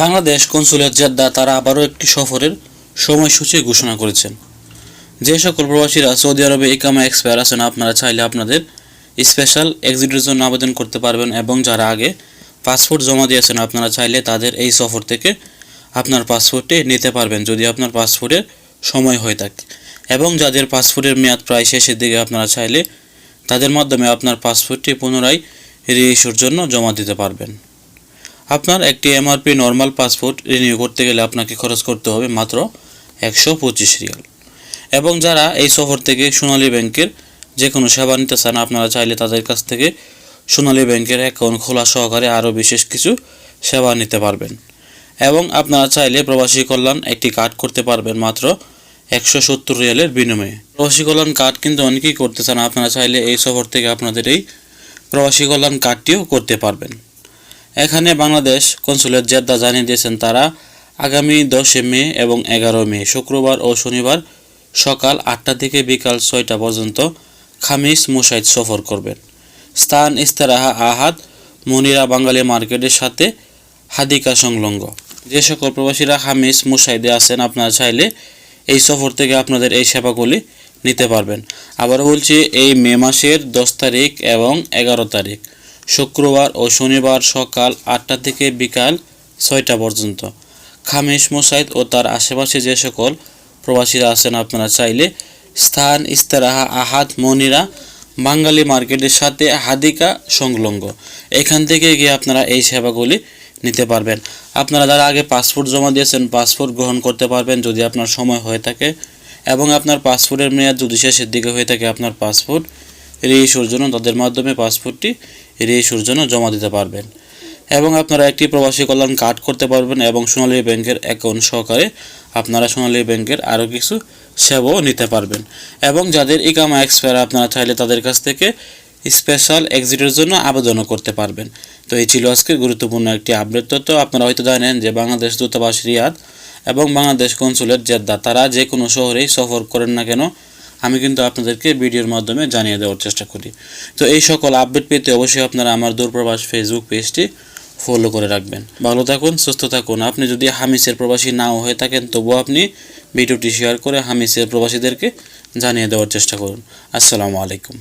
Bangladesh consulate Jeddah তারা আবারও একটি সফরের সময়সূচি ঘোষণা করেছেন। যে সকল প্রবাসীরা সৌদি আরবে ইকামা এক্সপায়ার আছেন, আপনারা চাইলে আপনাদের স্পেশাল এক্সিটের জন্য আবেদন করতে পারবেন এবং যারা আগে পাসপোর্ট জমা দিয়েছেন, আপনারা চাইলে তাদের এই সফর থেকে আপনার পাসপোর্টটি নিতে পারবেন যদি আপনার পাসপোর্টের সময় হয়ে থাকে। এবং যাদের পাসপোর্টের মেয়াদ প্রায় শেষের দিকে, আপনারা চাইলে তাদের মাধ্যমে আপনার পাসপোর্টটি পুনরায় রিইস্যুর জন্য জমা দিতে পারবেন। আপনার একটি এমআরপি নর্মাল পাসপোর্ট রিনিউ করতে গেলে আপনাকে খরচ করতে হবে মাত্র একশো পঁচিশ রিয়াল। এবং যারা এই সফর থেকে সোনালী ব্যাংকের যে কোনো সেবা নিতে চান, আপনারা চাইলে তাদের কাছ থেকে সোনালী ব্যাংকের অ্যাকাউন্ট খোলা সহকারে আরও বিশেষ কিছু সেবা নিতে পারবেন। এবং আপনারা চাইলে প্রবাসী কল্যাণ একটি কার্ড করতে পারবেন মাত্র একশো সত্তর রিয়ালের বিনিময়ে। প্রবাসী কল্যাণ কার্ড কিন্তু অনেকেই করতে চান, আপনারা চাইলে এই সফর থেকে আপনাদের এই প্রবাসী কল্যাণ কার্ডটিও করতে পারবেন। এখানে বাংলাদেশ কনসুলেট জেদ্দা জানিয়ে দিয়েছেন তারা, আগামী দশে মে এবং এগারো মে, শুক্রবার ও শনিবার সকাল আটটা থেকে বিকাল ছয়টা পর্যন্ত খামিস মুসাইদ সফর করবেন। স্থান ইস্তেরাহা আহাদ, মনিরা বাঙালি মার্কেটের সাথে হাদিকা সংলগ্ন। যে সকল প্রবাসীরা হামিস মুসাইদে আছেন, আপনারা চাইলে এই সফর থেকে আপনাদের এই সেবাগুলি নিতে পারবেন। আবার বলছি, এই মে মাসের দশ তারিখ এবং এগারো তারিখ। শুক্রবার ও শনিবার সকাল আটটা থেকে বিকাল ছয়টা পর্যন্ত। খামেশ মোসাইদ ও তার আশেপাশে যে সকল প্রবাসীরা আছেন আপনারা চাইলে স্থান, ইস্তেরাহা, আহাদ, মনিরা, বাঙালি মার্কেটের সাথে হাদিকা সংলগ্ন। এখান থেকে গিয়ে আপনারা এই সেবাগুলি নিতে পারবেন। আপনারা যারা আগে পাসপোর্ট জমা দিয়েছেন, পাসপোর্ট গ্রহণ করতে পারবেন যদি আপনার সময় হয়ে থাকে এবং আপনার পাসপোর্টের মেয়াদ যদি শেষের দিকে হয়ে থাকে, আপনার পাসপোর্ট রিইস্যুর জন্য তাদের মাধ্যমে পাসপোর্টটি রিইস্যুর জন্য জমা দিতে পারবেন। এবং আপনারা একটি প্রবাসী কল্যাণ কার্ড করতে পারবেন এবং সোনালী ব্যাংকের অ্যাকাউন্ট সহকারে আপনারা সোনালী ব্যাংকের আরও কিছু সেবাও নিতে পারবেন। এবং যাদের ইকামা এক্সপায়ার আপনারা চাইলে তাদের কাছ থেকে স্পেশাল এক্সিটের জন্য আবেদনও করতে পারবেন। তো এই ছিল আজকের গুরুত্বপূর্ণ একটি আপডেট তথ্য। আপনারা হয়তো জানেন যে বাংলাদেশ দূতাবাস রিয়াদ এবং বাংলাদেশ কনসুলেট জেদ্দা, তারা যে কোনো শহরেই সফর করেন না কেন আমি কিন্তু আপনাদেরকে ভিডিওর মাধ্যমে জানিয়ে দেওয়ার চেষ্টা করি। তো এই সকল আপডেট পেতে অবশ্যই আপনারা আমার দূরপ্রবাস ফেসবুক পেজটি ফলো করে রাখবেন। ভালো থাকুন, সুস্থ থাকুন। আপনি যদি হামিসের প্রবাসী নাও হয়ে থাকেন, তবুও আপনি ভিডিওটি শেয়ার করে হামিসের প্রবাসীদেরকে জানিয়ে দেওয়ার চেষ্টা করুন। আসসালামু আলাইকুম।